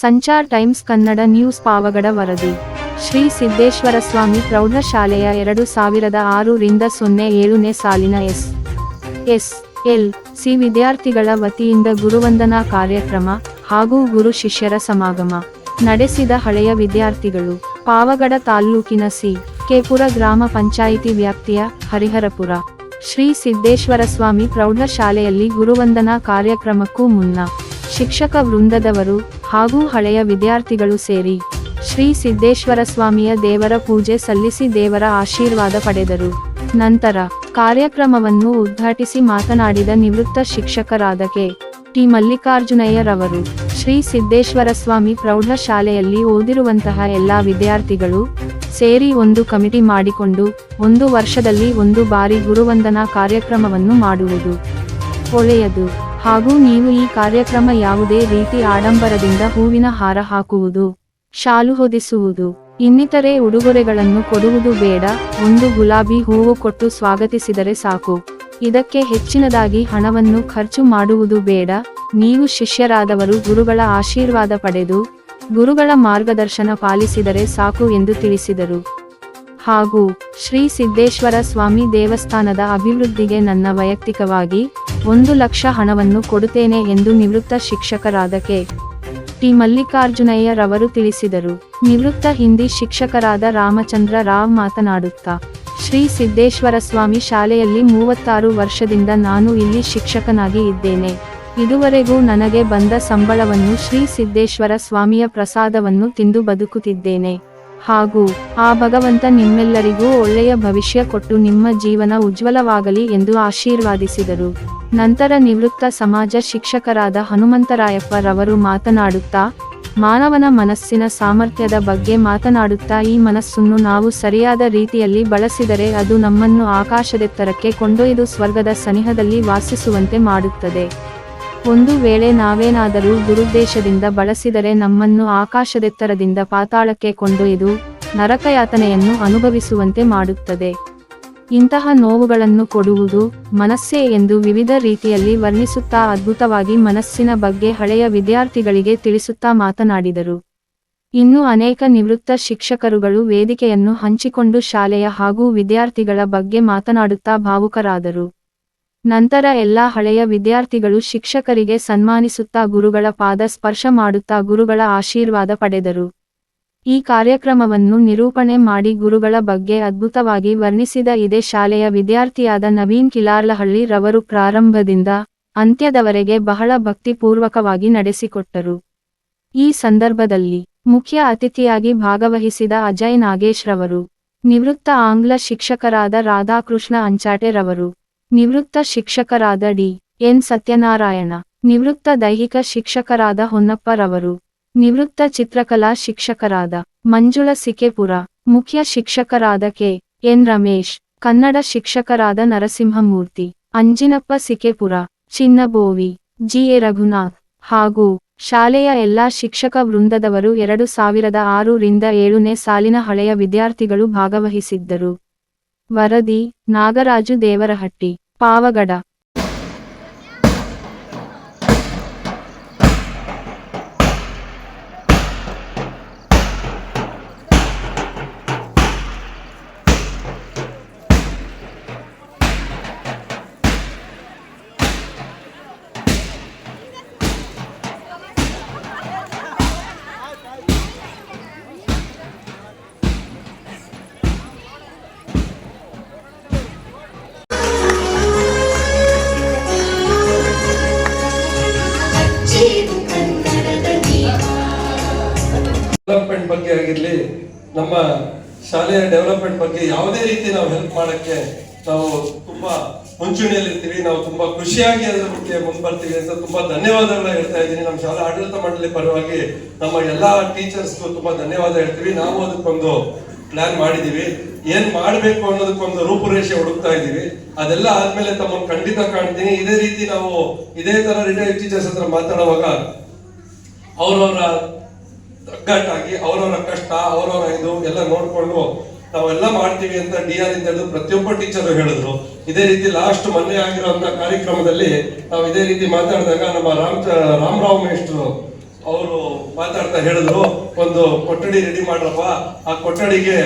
Sanchar Times Kannada news Pavagada ವರದಿ. ಶ್ರೀ ಸಿದ್ದೇಶ್ವರ ಸ್ವಾಮಿ ಪ್ರೌಢಶಾಲೆಯ ಎರಡು ಸಾವಿರದ ಆರು ರಿಂದ ಸೊನ್ನೆ ಏಳನೇ ಸಾಲಿನ ಎಸ್. ಎಸ್. ಎಲ್. ಸಿ ವಿದ್ಯಾರ್ಥಿಗಳ ವತಿಯಿಂದ ಗುರುವಂದನಾ ಕಾರ್ಯಕ್ರಮ ಹಾಗೂ ಗುರು ಶಿಷ್ಯರ ಸಮಾಗಮ ನಡೆಸಿದ ಹಳೆಯ ವಿದ್ಯಾರ್ಥಿಗಳು ಪಾವಗಡ ತಾಲ್ಲೂಕಿನ ಸಿ. ಕೆಪುರ ಗ್ರಾಮ ಪಂಚಾಯಿತಿ ವ್ಯಾಪ್ತಿಯ ಹರಿಹರಪುರ. ಶ್ರೀ ಸಿದ್ದೇಶ್ವರ ಸ್ವಾಮಿ ಪ್ರೌಢಶಾಲೆಯಲ್ಲಿ ಗುರುವಂದನಾ ಕಾರ್ಯಕ್ರಮಕ್ಕೂ ಮುನ್ನ ಶಿಕ್ಷಕ ವೃಂದದವರು ಹಾಗೂ ಹಳೆಯ ವಿದ್ಯಾರ್ಥಿಗಳು ಸೇರಿ ಶ್ರೀ ಸಿದ್ದೇಶ್ವರ ಸ್ವಾಮಿಯ ದೇವರ ಪೂಜೆ ಸಲ್ಲಿಸಿ ದೇವರ ಆಶೀರ್ವಾದ ಪಡೆದರು. ನಂತರ ಕಾರ್ಯಕ್ರಮವನ್ನು ಉದ್ಘಾಟಿಸಿ ಮಾತನಾಡಿದ ನಿವೃತ್ತ ಶಿಕ್ಷಕರಾದ ಕೆ. ಟಿ. ಮಲ್ಲಿಕಾರ್ಜುನಯ್ಯರವರು, ಶ್ರೀ ಸಿದ್ದೇಶ್ವರ ಸ್ವಾಮಿ ಪ್ರೌಢಶಾಲೆಯಲ್ಲಿ ಓದಿರುವಂತಹ ಎಲ್ಲ ವಿದ್ಯಾರ್ಥಿಗಳು ಸೇರಿ ಒಂದು ಕಮಿಟಿ ಮಾಡಿಕೊಂಡು ಒಂದು ವರ್ಷದಲ್ಲಿ ಒಂದು ಬಾರಿ ಗುರುವಂದನಾ ಕಾರ್ಯಕ್ರಮವನ್ನು ಮಾಡುವುದು ಒಳ್ಳೆಯದು. ಹಾಗೂ ನೀವು ಈ ಕಾರ್ಯಕ್ರಮ ಯಾವುದೇ ರೀತಿ ಆಡಂಬರದಿಂದ ಹೂವಿನ ಹಾರ ಹಾಕುವುದು, ಶಾಲು ಹೊದಿಸುವುದು, ಇನ್ನಿತರೆ ಉಡುಗೊರೆಗಳನ್ನು ಕೊಡುವುದು ಬೇಡ. ಒಂದು ಗುಲಾಬಿ ಹೂವು ಕೊಟ್ಟು ಸ್ವಾಗತಿಸಿದರೆ ಸಾಕು. ಇದಕ್ಕೆ ಹೆಚ್ಚಿನದಾಗಿ ಹಣವನ್ನು ಖರ್ಚು ಮಾಡುವುದು ಬೇಡ. ನೀವು ಶಿಷ್ಯರಾದವರು ಗುರುಗಳ ಆಶೀರ್ವಾದ ಪಡೆದು, ಗುರುಗಳ ಮಾರ್ಗದರ್ಶನ ಪಾಲಿಸಿದರೆ ಸಾಕು ಎಂದು ತಿಳಿಸಿದರು. ಹಾಗೂ ಶ್ರೀ ಸಿದ್ದೇಶ್ವರ ಸ್ವಾಮಿ ದೇವಸ್ಥಾನದ ಅಭಿವೃದ್ಧಿಗೆ ನನ್ನ ವೈಯಕ್ತಿಕವಾಗಿ ಒಂದು ಲಕ್ಷ ಹಣವನ್ನು ಕೊಡುತ್ತೇನೆ ಎಂದು ನಿವೃತ್ತ ಶಿಕ್ಷಕರಾದ ಕೆ. ಟಿ. ಮಲ್ಲಿಕಾರ್ಜುನಯ್ಯರವರು ತಿಳಿಸಿದರು. ನಿವೃತ್ತ ಹಿಂದಿ ಶಿಕ್ಷಕರಾದ ರಾಮಚಂದ್ರ ರಾವ್ ಮಾತನಾಡುತ್ತಾ, ಶ್ರೀ ಸಿದ್ದೇಶ್ವರ ಸ್ವಾಮಿ ಶಾಲೆಯಲ್ಲಿ ಮೂವತ್ತಾರು ವರ್ಷದಿಂದ ನಾನು ಇಲ್ಲಿ ಶಿಕ್ಷಕನಾಗಿ ಇದ್ದೇನೆ. ಇದುವರೆಗೂ ನನಗೆ ಬಂದ ಸಂಬಳವನ್ನು ಶ್ರೀ ಸಿದ್ದೇಶ್ವರ ಸ್ವಾಮಿಯ ಪ್ರಸಾದವನ್ನು ತಿಂದು ಬದುಕುತ್ತಿದ್ದೇನೆ. ಹಾಗೂ ಆ ಭಗವಂತ ನಿಮ್ಮೆಲ್ಲರಿಗೂ ಒಳ್ಳೆಯ ಭವಿಷ್ಯ ಕೊಟ್ಟು ನಿಮ್ಮ ಜೀವನ ಉಜ್ವಲವಾಗಲಿ ಎಂದು ಆಶೀರ್ವಾದಿಸಿದರು. ನಂತರ ನಿವೃತ್ತ ಸಮಾಜ ಶಿಕ್ಷಕರಾದ ಹನುಮಂತರಾಯಪ್ಪ ರವರು ಮಾತನಾಡುತ್ತಾ, ಮಾನವನ ಮನಸ್ಸಿನ ಸಾಮರ್ಥ್ಯದ ಬಗ್ಗೆ ಮಾತನಾಡುತ್ತಾ, ಈ ಮನಸ್ಸನ್ನು ನಾವು ಸರಿಯಾದ ರೀತಿಯಲ್ಲಿ ಬಳಸಿದರೆ ಅದು ನಮ್ಮನ್ನು ಆಕಾಶದೆತ್ತರಕ್ಕೆ ಕೊಂಡೊಯ್ದು ಸ್ವರ್ಗದ ಸನಿಹದಲ್ಲಿ ವಾಸಿಸುವಂತೆ ಮಾಡುತ್ತದೆ. ಒಂದು ವೇಳೆ ನಾವೇನಾದರೂ ದುರುದ್ದೇಶದಿಂದ ಬಳಸಿದರೆ ನಮ್ಮನ್ನು ಆಕಾಶದೆತ್ತರದಿಂದ ಪಾತಾಳಕ್ಕೆ ಕೊಂಡೊಯ್ದು ನರಕಯಾತನೆಯನ್ನು ಅನುಭವಿಸುವಂತೆ ಮಾಡುತ್ತದೆ. ಇಂತಹ ನೋವುಗಳನ್ನು ಕೊಡುವುದು ಮನಸ್ಸೇ ಎಂದು ವಿವಿಧ ರೀತಿಯಲ್ಲಿ ವರ್ಣಿಸುತ್ತಾ ಅದ್ಭುತವಾಗಿ ಮನಸ್ಸಿನ ಬಗ್ಗೆ ಹಳೆಯ ವಿದ್ಯಾರ್ಥಿಗಳಿಗೆ ತಿಳಿಸುತ್ತಾ ಮಾತನಾಡಿದರು. ಇನ್ನು ಅನೇಕ ನಿವೃತ್ತ ಶಿಕ್ಷಕರುಗಳು ವೇದಿಕೆಯನ್ನು ಹಂಚಿಕೊಂಡು ಶಾಲೆಯ ಹಾಗೂ ವಿದ್ಯಾರ್ಥಿಗಳ ಬಗ್ಗೆ ಮಾತನಾಡುತ್ತಾ ಭಾವುಕರಾದರು. ನಂತರ ಎಲ್ಲಾ ಹಳೆಯ ವಿದ್ಯಾರ್ಥಿಗಳು ಶಿಕ್ಷಕರಿಗೆ ಸನ್ಮಾನಿಸುತ್ತಾ ಗುರುಗಳ ಪಾದ ಸ್ಪರ್ಶ ಮಾಡುತ್ತಾ ಗುರುಗಳ ಆಶೀರ್ವಾದ ಪಡೆದರು. ಈ ಕಾರ್ಯಕ್ರಮವನ್ನು ನಿರೂಪಣೆ ಮಾಡಿ ಗುರುಗಳ ಬಗ್ಗೆ ಅದ್ಭುತವಾಗಿ ವರ್ಣಿಸಿದ ಇದೇ ಶಾಲೆಯ ವಿದ್ಯಾರ್ಥಿಯಾದ ನವೀನ್ ಕಿಲಾರ್ಲಹಳ್ಳಿ ರವರು ಪ್ರಾರಂಭದಿಂದ ಅಂತ್ಯದವರೆಗೆ ಬಹಳ ಭಕ್ತಿಪೂರ್ವಕವಾಗಿ ನಡೆಸಿಕೊಟ್ಟರು. ಈ ಸಂದರ್ಭದಲ್ಲಿ ಮುಖ್ಯ ಅತಿಥಿಯಾಗಿ ಭಾಗವಹಿಸಿದ ಅಜಯ್ ನಾಗೇಶ್ ರವರು, ನಿವೃತ್ತ ಆಂಗ್ಲ ಶಿಕ್ಷಕರಾದ ರಾಧಾಕೃಷ್ಣ ಅಂಚಾಟೆ ರವರು ನಿವೃತ್ತ ಶಿಕ್ಷಕರಾದ ಡಿ. ಎನ್. ಸತ್ಯನಾರಾಯಣ, ನಿವೃತ್ತ ದೈಹಿಕ ಶಿಕ್ಷಕರಾದ ಹೊನ್ನಪ್ಪರವರು ನಿವೃತ್ತ ಚಿತ್ರಕಲಾ ಶಿಕ್ಷಕರಾದ ಮಂಜುಳ ಸಿಕೆಪುರ ಮುಖ್ಯ ಶಿಕ್ಷಕರಾದ ಕೆ. ಎನ್. ರಮೇಶ್, ಕನ್ನಡ ಶಿಕ್ಷಕರಾದ ನರಸಿಂಹಮೂರ್ತಿ, ಅಂಜಿನಪ್ಪ ಸಿಕೆಪುರ ಚಿನ್ನಬೋವಿ, ಜಿ. ಎ. ರಘುನಾಥ್ ಹಾಗೂ ಶಾಲೆಯ ಎಲ್ಲಾ ಶಿಕ್ಷಕ ವೃಂದದವರು ಎರಡು ಸಾವಿರದ ಆರು ರಿಂದ ಏಳನೇ ಸಾಲಿನ ಹಳೆಯ ವಿದ್ಯಾರ್ಥಿಗಳು ಭಾಗವಹಿಸಿದ್ದರು. ವರದಿ ನಾಗರಾಜು ದೇವರಹಟ್ಟಿ ಪಾವಗಡ ಬಗ್ಗೆ ಆಗಿರಲಿ, ನಮ್ಮ ಶಾಲೆಯ ಡೆವಲಪ್ಮೆಂಟ್ ಬಗ್ಗೆ ಯಾವುದೇ ರೀತಿ ನಾವು ಹೆಲ್ಪ್ ಮಾಡಕ್ಕೆ ನಾವು ತುಂಬಾ ಮುಂಚೂಣಿಯಲ್ಲಿ ಇರ್ತೀವಿ ನಾವು ತುಂಬಾ ಖುಷಿಯಾಗಿ ಅದರ ಬಗ್ಗೆ ಮುಂದೆ ಬರ್ತೀವಿ ಅಂತ ತುಂಬಾ ಧನ್ಯವಾದಗಳನ್ನ ಹೇಳ್ತಾ ಇದ್ದೀನಿ. ನಮ್ಮ ಶಾಲಾ ಆಡಳಿತ ಮಂಡಳಿ ಪರವಾಗಿ ನಮ್ಮ ಎಲ್ಲಾ ಟೀಚರ್ಸ್ಗೂ ತುಂಬಾ ಧನ್ಯವಾದ ಹೇಳ್ತೀವಿ. ನಾವು ಅದಕ್ಕೊಂದು ಪ್ಲಾನ್ ಮಾಡಿದೀವಿ. ಏನ್ ಮಾಡ್ಬೇಕು ಅನ್ನೋದಕ್ಕೊಂದು ರೂಪುರೇಷೆ ಹುಡುಕ್ತಾ ಇದೀವಿ ಅದೆಲ್ಲ ಆದ್ಮೇಲೆ ತಮ್ಮನ್ನು ಖಂಡಿತ ಕಾಣ್ತೀನಿ. ಇದೇ ರೀತಿ ನಾವು ಇದೇ ತರ ರಿಟೈರ್ಡ್ ಟೀಚರ್ಸ್ ಹತ್ರ ಮಾತಾಡುವಾಗ, ಅವ್ರವ್ರ ಒಗ್ಗಟ್ಟಾಗಿ ಅವರವರ ಕಷ್ಟ, ಅವರವರ ಇದು ಎಲ್ಲ ನೋಡ್ಕೊಂಡು ನಾವೆಲ್ಲ ಮಾಡ್ತೀವಿ ಅಂತ ಡಿ ಆರ್ ಇಂದ ಪ್ರತಿಯೊಬ್ಬ ಟೀಚರ್ ಹೇಳಿದ್ರು. ಇದೇ ರೀತಿ ಲಾಸ್ಟ್ ಮೊನ್ನೆ ಆಗಿರುವಂತ ಕಾರ್ಯಕ್ರಮದಲ್ಲಿ ನಾವು ಇದೇ ರೀತಿ ಮಾತಾಡಿದಾಗ ನಮ್ಮ ರಾಮ್, ರಾಮರಾವ್ ಮೇಷ್ಟ್ರು ಅವರು ಮಾತಾಡ್ತಾ ಹೇಳಿದ್ರು, ಒಂದು ಕೊಠಡಿ ರೆಡಿ ಮಾಡ್ರಪ್ಪ. ಆ ಕೊಠಡಿಗೆ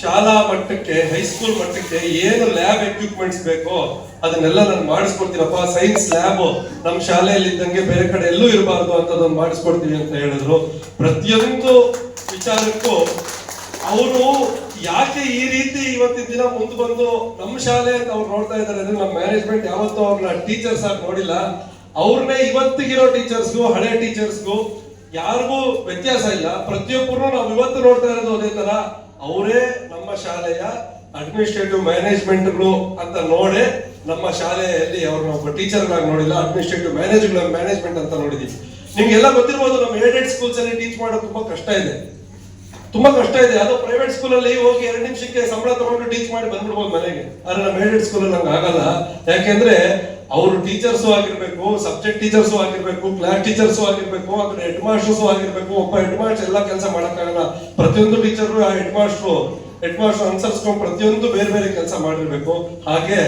ಶಾಲಾ ಮಟ್ಟಕ್ಕೆ ಹೈಸ್ಕೂಲ್ ಮಟ್ಟಕ್ಕೆ ಏನು ಲ್ಯಾಬ್ ಎಕ್ವಿಪ್ಮೆಂಟ್ಸ್ ಬೇಕೋ ಅದನ್ನೆಲ್ಲ ನಾನು ಮಾಡಿಸ್ಕೊಡ್ತೀನಪ್ಪ. ಸೈನ್ಸ್ ಲ್ಯಾಬ್ ನಮ್ಮ ಶಾಲೆಯಲ್ಲಿ ಇದ್ದಂಗೆ ಬೇರೆ ಕಡೆ ಎಲ್ಲೂ ಇರಬಾರ್ದು ಅಂತದೊಂದು ಮಾಡಿಸ್ಕೊಡ್ತೀವಿ ಅಂತ ಹೇಳಿದ್ರು. ಪ್ರತಿಯೊಂದು ವಿಚಾರಕ್ಕೂ ಅವರು ಯಾಕೆ ಈ ರೀತಿ ಇವತ್ತಿನ ದಿನ ಮುಂದೆ ಬಂದು ನಮ್ಮ ಶಾಲೆ ಅಂತ ಅವ್ರು ನೋಡ್ತಾ ಇದ್ದಾರೆ ಅಂದ್ರೆ ನಮ್ಮ ಮ್ಯಾನೇಜ್ಮೆಂಟ್ ಯಾವತ್ತೂ ಅವ್ರನ್ನ ಟೀಚರ್ಸ್ ಆಗಿ ನೋಡಿಲ್ಲ. ಅವ್ರನ್ನೇ ಇವತ್ತಿಗಿರೋ ಟೀಚರ್ಸ್ಗೂ ಹಳೆ ಟೀಚರ್ಸ್ಗೂ ಯಾರಿಗೂ ವ್ಯತ್ಯಾಸ ಇಲ್ಲ. ಪ್ರತಿಯೊಬ್ಬರು ನಾವು ಇವತ್ತು ನೋಡ್ತಾ ಇರೋದು ಅದೇ ತರ. ಅವರೇ ನಮ್ಮ ಶಾಲೆಯ ಅಡ್ಮಿನಿಸ್ಟ್ರೇಟಿವ್ ಮ್ಯಾನೇಜ್ಮೆಂಟ್ಗಳು ಅಂತ ನೋಡಿ ನಮ್ಮ ಶಾಲೆಯಲ್ಲಿ ಅವ್ರನ್ನ ಒಬ್ಬ ಟೀಚರ್ಗಳಾಗಿ ನೋಡಿಲ್ಲ ಅಡ್ಮಿನಿಸ್ಟ್ರೇಟಿವ್ ಮ್ಯಾನೇಜ್ಗಳ ಮ್ಯಾನೇಜ್ಮೆಂಟ್ ಅಂತ ನೋಡಿದೀವಿ. ನಿಮ್ಗೆಲ್ಲ ಗೊತ್ತಿರ್ಬೋದು, ನಮ್ಮ ಏಡೆಡ್ ಸ್ಕೂಲ್ಸ್ ಅಲ್ಲಿ ಟೀಚ್ ಮಾಡೋದು ತುಂಬಾ ಕಷ್ಟ ಇದೆ. ತುಂಬಾ ಕಷ್ಟ ಇದೆ. ಅದು ಪ್ರೈವೇಟ್ ಸ್ಕೂಲಲ್ಲಿ ಹೋಗಿ ಎರಡು ನಿಮಿಷಕ್ಕೆ ಸಂಬಳ ತಗೊಂಡು ಟೀಚ್ ಮಾಡಿ ಬಂದ್ಬಿಡ್ಬೋದು ಮನೆಗೆ. ಆದ್ರೆ ನಮ್ಮ ಏಡೆಡ್ ಸ್ಕೂಲಲ್ಲಿ ನಮ್ಗೆ ಆಗಲ್ಲ. ಯಾಕೆಂದ್ರೆ ಅವರು ಟೀಚರ್ಸು ಆಗಿರ್ಬೇಕು, ಸಬ್ಜೆಕ್ಟ್ ಟೀಚರ್ಸು ಆಗಿರ್ಬೇಕು, ಕ್ಲಾಸ್ ಟೀಚರ್ಸು ಆಗಿರ್ಬೇಕು, ಅದನ್ನ ಹೆಡ್ ಮಾಸ್ಟರ್ಸು ಆಗಿರ್ಬೇಕು, ಒಬ್ಬ ಹೆಡ್ ಮಾಸ್ಟರ್ ಎಲ್ಲ ಕೆಲಸ ಮಾಡೋಕ್ಕಾಗಲ್ಲ. ಪ್ರತಿಯೊಂದು ಟೀಚರ್ ಆ ಹೆಡ್ ಮಾಸ್ಟರ್ ಹೆಡ್ ಮಾಸ್ಟರ್ ಅನುಸರಿಸ್ಕೊಂಡು ಪ್ರತಿಯೊಂದು ಬೇರೆ ಬೇರೆ ಕೆಲಸ ಮಾಡಿರ್ಬೇಕು. ಹಾಗೆ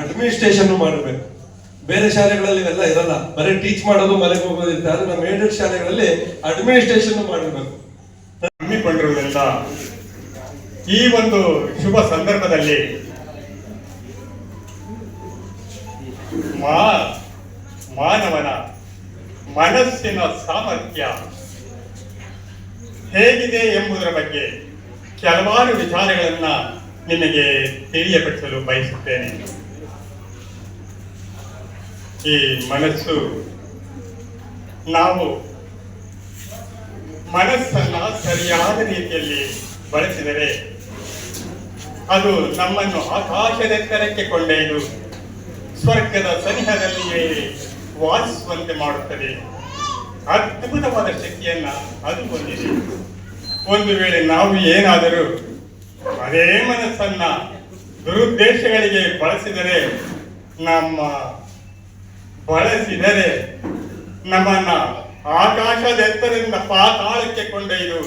ಅಡ್ಮಿನಿಸ್ಟ್ರೇಷನ್ ಮಾಡಿರ್ಬೇಕು. ಬೇರೆ ಶಾಲೆಗಳಲ್ಲಿ ಇವೆಲ್ಲ ಇರಲ್ಲ. ಬರೀ ಟೀಚ್ ಮಾಡೋದು ಮನೆಗೆ ಹೋಗೋದಿರುತ್ತೆ. ಆದ್ರೆ ನಮ್ಮ ಏಡೆಡ್ ಶಾಲೆಗಳಲ್ಲಿ ಅಡ್ಮಿನಿಸ್ಟ್ರೇಷನ್ ಮಾಡಿರ್ಬೇಕು. ಹಮ್ಮಿಕೊಂಡಿರುವುದರಿಂದ ಈ ಒಂದು ಶುಭ ಸಂದರ್ಭದಲ್ಲಿ ಮಾ, ಮಾನವನ ಮನಸ್ಸಿನ ಸಾಮರ್ಥ್ಯ ಹೇಗಿದೆ ಎಂಬುದರ ಬಗ್ಗೆ ಕೆಲವಾರು ವಿಚಾರಗಳನ್ನ ನಿಮಗೆ ತಿಳಿಯಪಡಿಸಲು ಬಯಸುತ್ತೇನೆ. ಈ ಮನಸ್ಸು ನಾವು ಮನಸ್ಸನ್ನ ಸರಿಯಾದ ರೀತಿಯಲ್ಲಿ ಬಳಸಿದರೆ ಅದು ನಮ್ಮನ್ನು ಆಕಾಶದೆತ್ತರಕ್ಕೆ ಕೊಂಡೊಯ್ದು ಸ್ವರ್ಗದ ಸನಿಹದಲ್ಲಿಯೇ ವಾಸಿಸುವಂತೆ ಮಾಡುತ್ತದೆ. ಅದ್ಭುತವಾದ ಶಕ್ತಿಯನ್ನ ಅದು ಹೊಂದಿದೆ. ಒಂದು ವೇಳೆ ನಾವು ಏನಾದರೂ ಅದೇ ಮನಸ್ಸನ್ನ ದುರುದ್ದೇಶಗಳಿಗೆ ಬಳಸಿದರೆ, ನಮ್ಮ ಬಳಸಿದರೆ, ನಮ್ಮನ್ನ ಆಕಾಶದೆತ್ತರಿಂದ ಪಾತಾಳಕ್ಕೆ ಕೊಂಡೊಯ್ದು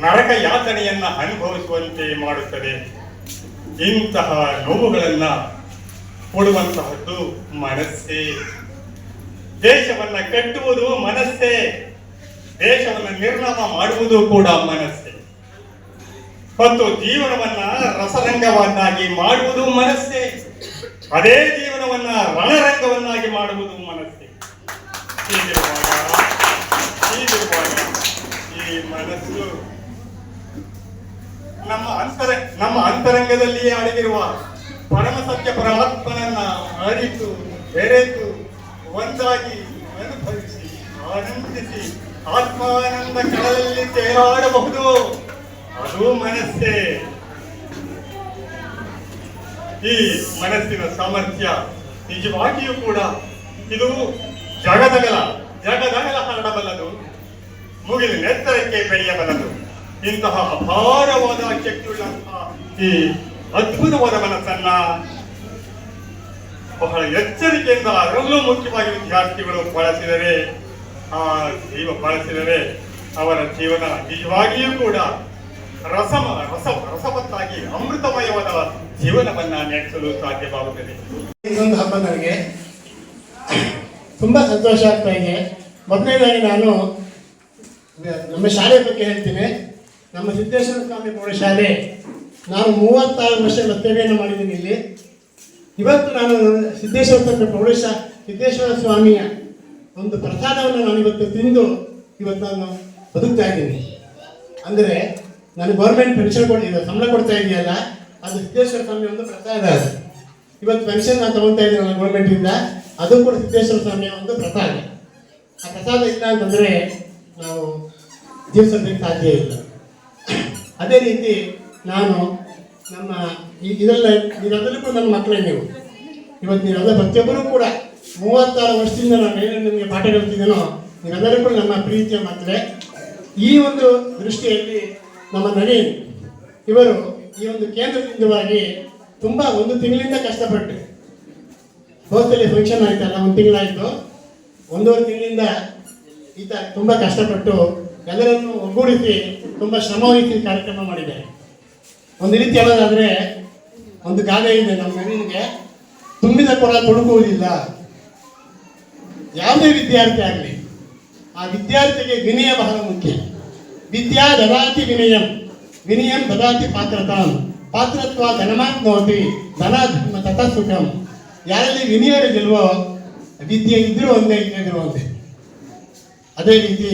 ನರಕ ಯಾತನೆಯನ್ನ ಅನುಭವಿಸುವಂತೆ ಮಾಡುತ್ತದೆ. ಇಂತಹ ನೋವುಗಳನ್ನ ಕೊಡುವಂತಹದ್ದು ಮನಸ್ಸೇ. ದೇಶವನ್ನ ಕಟ್ಟುವುದು ಮನಸ್ಸೇ. ದೇಶವನ್ನ ನಿರ್ನಾಮ ಮಾಡುವುದು ಕೂಡ ಮನಸ್ಸೇ. ಮತ್ತು ಜೀವನವನ್ನ ರಸರಂಗವನ್ನಾಗಿ ಮಾಡುವುದು ಮನಸ್ಸೇ. ಅದೇ ಜೀವನವನ್ನ ರಣರಂಗವನ್ನಾಗಿ ಮಾಡುವುದು ಮನಸ್ಸೇ. ಹೀಗಿರುವಾಗ ಈ ಮನಸ್ಸು. ನಮ್ಮ ಅಂತರ, ನಮ್ಮ ಅಂತರಂಗದಲ್ಲಿಯೇ ಅಡಗಿರುವ ಪರಮ ಸತ್ಯ ಪರಮಾತ್ಮನನ್ನ ಅರಿತು ಬೆರೆತು ಒಂದಾಗಿ ಅನುಭವಿಸಿ, ಆನಂದಿಸಿ, ಆತ್ಮಾನಂದ ಕಡಲಲ್ಲಿ ತೇಲಾಡಬಹುದು ಅದು ಮನಸ್ಸೇ. ಈ ಮನಸ್ಸಿನ ಸಾಮರ್ಥ್ಯ ನಿಜವಾಗಿಯೂ ಕೂಡ ಇದು ಜಗದಗಲ ಜಗದಗಲ ಹರಡಬಲ್ಲದು ಮುಗಿಲು ಎತ್ತರಕ್ಕೆ ಬೆಳೆಯಬಲ್ಲದು. ಇಂತಹ ಅಪಾರವಾದ ಶಕ್ತಿಯುಳ್ಳಂತಹ ಈ ಅದ್ಭುತವಾದ ಮನಸ್ಸನ್ನ ಬಹಳ ಎಚ್ಚರಿಕೆಯಿಂದ ಅದರಲ್ಲೂ ಮುಖ್ಯವಾಗಿ ವಿದ್ಯಾರ್ಥಿಗಳು ಬಳಸಿದರೆ, ಆ ಜೀವ ಬಳಸಿದರೆ ಅವರ ಜೀವನ ನಿಜವಾಗಿಯೂ ಕೂಡ ರಸಮ, ರಸ, ರಸವತ್ತಾಗಿ, ಅಮೃತಮಯವಾದ ಜೀವನವನ್ನ ನಡೆಸಲು ಸಾಧ್ಯವಾಗುತ್ತದೆ. ಇನ್ನೊಂದು ಹಬ್ಬ ನನಗೆ. ತುಂಬ ಸಂತೋಷ ಆಗ್ತಾ ಇದೆ. ಮೊದಲನೇದಾಗಿ ನಾನು ನಮ್ಮ ಶಾಲೆ ಬಗ್ಗೆ ಹೇಳ್ತೀನಿ. ನಮ್ಮ ಸಿದ್ದೇಶ್ವರ ಸ್ವಾಮಿ ಪ್ರೌಢಶಾಲೆ ನಾನು ಮೂವತ್ತಾರು ವರ್ಷಗಳ ಸೇವೆಯನ್ನು ಮಾಡಿದ್ದೀನಿ ಇಲ್ಲಿ. ಇವತ್ತು ನಾನು ಸಿದ್ದೇಶ್ವರ ಪ್ರೌಢಶ, ಸಿದ್ದೇಶ್ವರ ಸ್ವಾಮಿಯ ಒಂದು ಪ್ರಸಾದವನ್ನು ನಾನು ಇವತ್ತು ತಿಂದು ಇವತ್ತು ನಾನು ಬದುಕ್ತಾ ಇದ್ದೀನಿ. ಅಂದರೆ ನಾನು ಗೌರ್ಮೆಂಟ್ ಪೆನ್ಷನ್ ಕೊಟ್ಟಿದ್ದೆ ಸಂಬಳ ಕೊಡ್ತಾ ಇದೆಯಲ್ಲ, ಅದು ಸಿದ್ದೇಶ್ವರ ಸ್ವಾಮಿ ಒಂದು ಪ್ರಸಾದ ಅದು. ಇವತ್ತು ಪೆನ್ಷನ್ ನಾನು ತಗೊಳ್ತಾ ಇದ್ದೀನಲ್ಲ ಗೌರ್ಮೆಂಟಿಂದ ಅದು ಕೂಡ ಸಿದ್ದೇಶ್ವರ ಸ್ವಾಮಿಯ ಒಂದು ಪ್ರಸಾದ. ಆ ಪ್ರಸಾದ ಇಲ್ಲ ಅಂತಂದರೆ ನಾವು ಜೀವಿಸೋದಕ್ಕೆ ಸಾಧ್ಯ ಇಲ್ಲ. ಅದೇ ರೀತಿ ನಾನು ನಮ್ಮ ಇದೆಲ್ಲ ನೀವೆಲ್ಲರೂ ಕೂಡ ನನ್ನ ಮಕ್ಕಳೇ ನೀವು. ಇವತ್ತು ನೀವೆಲ್ಲ ಪ್ರತಿಯೊಬ್ಬರೂ ಕೂಡ ಮೂವತ್ತಾರು ವರ್ಷದಿಂದ ನಾನು ಏನು ನಿಮಗೆ ಪಾಠ ಹೇಳ್ತಿದ್ದೀನೋ ಕೂಡ ನಮ್ಮ ಪ್ರೀತಿಯ ಮಕ್ಕಳೇ ಈ ಒಂದು ದೃಷ್ಟಿಯಲ್ಲಿ ನಮ್ಮ ನವೀನ್ ಇವರು ಈ ಒಂದು ಕೇಂದ್ರದಿಂದವಾಗಿ ತುಂಬ ಒಂದು ತಿಂಗಳಿಂದ ಕಷ್ಟಪಟ್ಟು ಹೋದಲ್ಲಿ ಫಂಕ್ಷನ್ ಆಯ್ತಲ್ಲ ಒಂದು ತಿಂಗಳಾಯಿತು. ಒಂದೂವರೆ ತಿಂಗಳಿಂದ ಈತ ತುಂಬ ಕಷ್ಟಪಟ್ಟು ಎಲ್ಲರನ್ನು ಒಗ್ಗೂಡಿಸಿ ತುಂಬ ಶ್ರಮವಹಿಸಿ ಕಾರ್ಯಕ್ರಮ ಮಾಡಿದ್ದಾರೆ. ಒಂದು ರೀತಿ ಹೇಳೋದಾದ್ರೆ, ಒಂದು ಗಾದೆ ಇದೆ ನಮ್ಮ ನವೀನ್ಗೆ ತುಂಬಿದ ಕೊಡ ತುಡುಕುವುದಿಲ್ಲ ಯಾವುದೇ ವಿದ್ಯಾರ್ಥಿ ಆಗಲಿ, ಆ ವಿದ್ಯಾರ್ಥಿಗೆ ವಿನಯ ಬಹಳ ಮುಖ್ಯ. ವಿದ್ಯಾ ದದಾತಿ ವಿನಯಂ ವಿನಯಂ ದದಾತಿ ಪಾತ್ರತಾಂ. ಪಾತ್ರತ್ವ ಧನಮಾತ್ಮೋತಿ ಧನ ಧರ್ಮ ತಥಾ ಸುಖಂ. ಯಾರಲ್ಲಿ ವಿನಯ ಇರಲಿಲ್ವೋ ವಿದ್ಯೆ ಇದ್ರೂ ಒಂದೇ ಇಲ್ಲದಿರೋ ಒಂದೇ ಅದೇ ರೀತಿ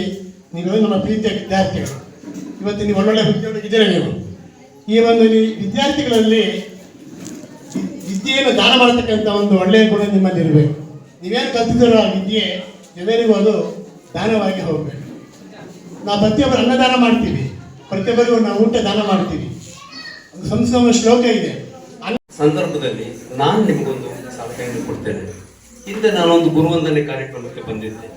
ನೀವು ನಮ್ಮ ಪ್ರೀತಿಯ ವಿದ್ಯಾರ್ಥಿಗಳು. ಇವತ್ತು ನೀವು ಒಳ್ಳೊಳ್ಳೆ ಹುದ್ದೆಯೊಳಗಿದ್ದೀರ ನೀವು? ಈ ಒಂದು ವಿದ್ಯಾರ್ಥಿಗಳಲ್ಲಿ ವಿದ್ಯೆಯನ್ನು ದಾನ ಮಾಡತಕ್ಕಂಥ ಒಂದು ಒಳ್ಳೆಯ ಗುಣ ನಿಮ್ಮಲ್ಲಿ ಇರಬೇಕು ನೀವೇನು ಕಲ್ತಿದ್ದೀರೋ ಆ ವಿದ್ಯೆ ಎಲ್ಲರಿಗೂ ಅದು ದಾನವಾಗಿ ಹೋಗಬೇಕು. ನಾವು ಪ್ರತಿಯೊಬ್ಬರು ಅನ್ನದಾನ ಮಾಡ್ತೀವಿ. ಪ್ರತಿಯೊಬ್ಬರಿಗೂ ನಾವು ಊಟ ದಾನ ಮಾಡ್ತೀವಿ. ಸಂಸ್ಕೃತ ಶ್ಲೋಕ ಇದೆ. ಸಂದರ್ಭದಲ್ಲಿ ನಾನು ನಿಮಗೊಂದು ಸಲಹೆಯನ್ನು ಕೊಡ್ತೇನೆ. ಹಿಂದೆ ನಾನೊಂದು ಗುರುವಂದನೆ ಕಾರ್ಯಕ್ರಮಕ್ಕೆ ಬಂದಿದ್ದೆ.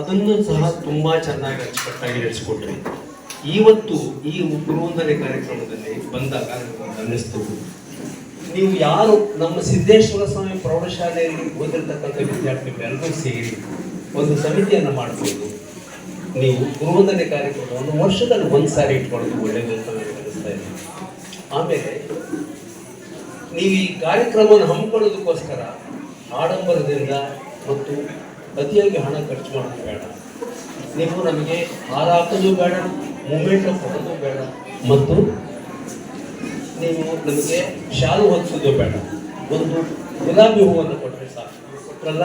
ಅದನ್ನು ಸಹ ತುಂಬಾ ಚೆನ್ನಾಗಿ ಅಚ್ಚುಕಟ್ಟಾಗಿ ನಡೆಸಿಕೊಟ್ರಿ. ಇವತ್ತು ಈ ಗುರುವಂದನೆ ಕಾರ್ಯಕ್ರಮದಲ್ಲಿ ಬಂದಾಗ ಅನ್ನಿಸ್ತು. ನೀವು ಯಾರು ನಮ್ಮ ಸಿದ್ದೇಶ್ವರ ಸ್ವಾಮಿ ಪ್ರೌಢಶಾಲೆಯಲ್ಲಿ ಓದಿರ್ತಕ್ಕಂಥ ವಿದ್ಯಾರ್ಥಿಗಳೆಲ್ಲರೂ ಸೇರಿ ಒಂದು ಸಮಿತಿಯನ್ನು ಮಾಡಬಹುದು ನೀವು ಗುರುವಂದನೆ ಕಾರ್ಯಕ್ರಮವನ್ನು ವರ್ಷದಲ್ಲಿ ಒಂದು ಸಾರಿ ಇಟ್ಕೊಳ್ಳೋದು ಒಳ್ಳೆಯದು ಅಂತ ನನಗೆ ಅನಿಸ್ತಾ ಇದೆ. ಆಮೇಲೆ ನೀವು ಈ ಕಾರ್ಯಕ್ರಮವನ್ನು ಹಮ್ಮಿಕೊಳ್ಳೋದಕ್ಕೋಸ್ಕರ ಆಡಂಬರದಿಂದ ಮತ್ತು ಅತಿಯಾಗಿ ಹಣ ಖರ್ಚು ಮಾಡೋದು ಬೇಡ. ನೀವು ನಮಗೆ ಹಾಕೋದು ಬೇಡ ಮೂಮೆಂಟ್ ಕೊಡೋದು ಬೇಡ ಮತ್ತು ನೀವು ನಮಗೆ ಶಾಲು ಹೊದಿಸೋದು ಬೇಡ. ಒಂದು ಗುಲಾಬಿ ಹೂವನ್ನು ಕೊಟ್ಟರೆ ಸಾಕು. ಕೊಟ್ಟರಲ್ಲ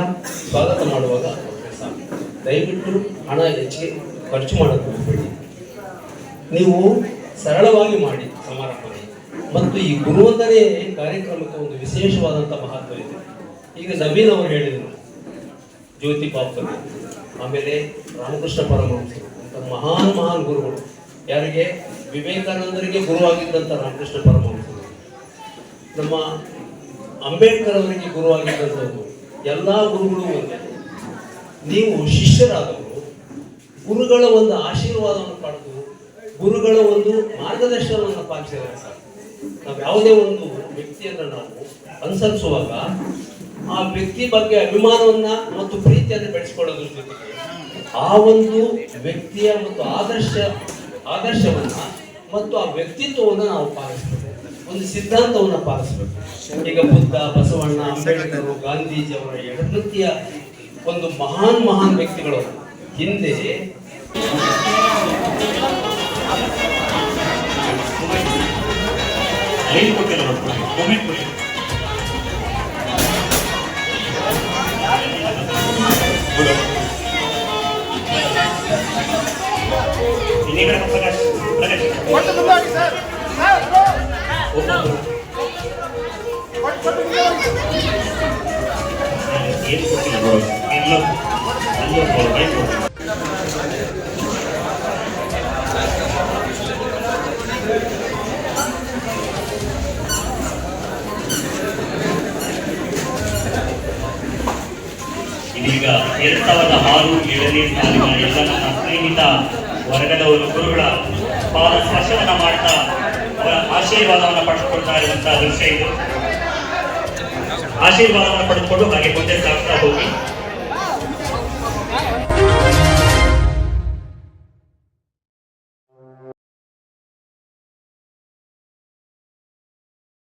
ಸ್ವಾಗತ ಮಾಡುವಾಗ ಕೊಟ್ಟರೆ ಸಾಕು. ದಯವಿಟ್ಟು ಹಣ ಹೆಚ್ಚಿಗೆ ಖರ್ಚು ಮಾಡೋದು ಹೋಗಬೇಡಿ. ನೀವು ಸರಳವಾಗಿ ಮಾಡಿ ಸಮಾರಂಭ ಮತ್ತು ಈ ಗುರುವಂದನೆ ಕಾರ್ಯಕ್ರಮಕ್ಕೆ ಒಂದು ವಿಶೇಷವಾದಂಥ ಮಹತ್ವ ಇದೆ. ಈಗ ನವೀನ್ ಅವರು ಹೇಳಿದರು, ಜ್ಯೋತಿ ಪಾಪ್ ಆಮೇಲೆ ರಾಮಕೃಷ್ಣ ಪರಮಹಂಸರು, ಅಂತ ಮಹಾನ್ ಮಹಾನ್ ಗುರುಗಳು. ಯಾರಿಗೆ? ವಿವೇಕಾನಂದರಿಗೆ ಗುರುವಾಗಿದ್ದಂಥ ರಾಮಕೃಷ್ಣ ಪರಮಹಂಸರು. ನಮ್ಮ ಅಂಬೇಡ್ಕರ್ ಅವರಿಗೆ ಗುರುವಾಗಿದ್ದಂಥದ್ದು ಎಲ್ಲ ಗುರುಗಳು ಒಂದೇ. ನೀವು ಶಿಷ್ಯರಾದವರು, ಗುರುಗಳ ಒಂದು ಆಶೀರ್ವಾದವನ್ನು ಪಡೆದು, ಗುರುಗಳ ಒಂದು ಮಾರ್ಗದರ್ಶನವನ್ನು ಪಾಲಿಸಿದರೆ ಸಾಕು. ನಾವು ಯಾವುದೇ ಒಂದು ವ್ಯಕ್ತಿಯನ್ನು ನಾವು ಅನುಸರಿಸುವಾಗ ಆ ವ್ಯಕ್ತಿ ಬಗ್ಗೆ ಅಭಿಮಾನವನ್ನ ಮತ್ತು ಪ್ರೀತಿಯನ್ನು ಬೆಳೆಸ್ಕೊಳ್ಳೋದ್ರ ಜೊತೆಗೆ ಆ ಒಂದು ವ್ಯಕ್ತಿಯ ಮತ್ತು ಆದರ್ಶ ಆದರ್ಶವನ್ನ ಮತ್ತು ಆ ವ್ಯಕ್ತಿತ್ವವನ್ನು ನಾವು ಪಾಲಿಸಬೇಕು. ಒಂದು ಸಿದ್ಧಾಂತವನ್ನು ಪಾಲಿಸಬೇಕು. ಈಗ ಬುದ್ಧ, ಬಸವಣ್ಣ, ಅಂಬೇಡ್ಕರ್ ಗಾಂಧೀಜಿ ಅವರ ಎಡಪತಿಯ ಒಂದು ಮಹಾನ್ ಮಹಾನ್ ವ್ಯಕ್ತಿಗಳು. ಹಿಂದೆ ಕೊಟ್ಟಿಲ್ಲ ಇದೀಗ ಎರಡ್ ಸಾವಿರದ ಆರು ಏಳನೇ ಸಾಲಿನ ಎಲ್ಲ ನನ್ನ ಸ್ನೇಹಿತ ವರ್ಗದವರು ಗುರುಗಳ ಪಾದ ಸ್ಪರ್ಶವನ್ನ ಮಾಡ್ತಾ ಅವರ ಆಶೀರ್ವಾದವನ್ನು ಪಡೆದುಕೊಳ್ತಾ ಇರುವಂತಹ ದೃಶ್ಯ ಇದು. ಆಶೀರ್ವಾದವನ್ನು ಪಡೆದುಕೊಂಡು ಹಾಗೆ ಮುಂದೆ ಸಾಗ್ತಾ ಹೋಗಿ.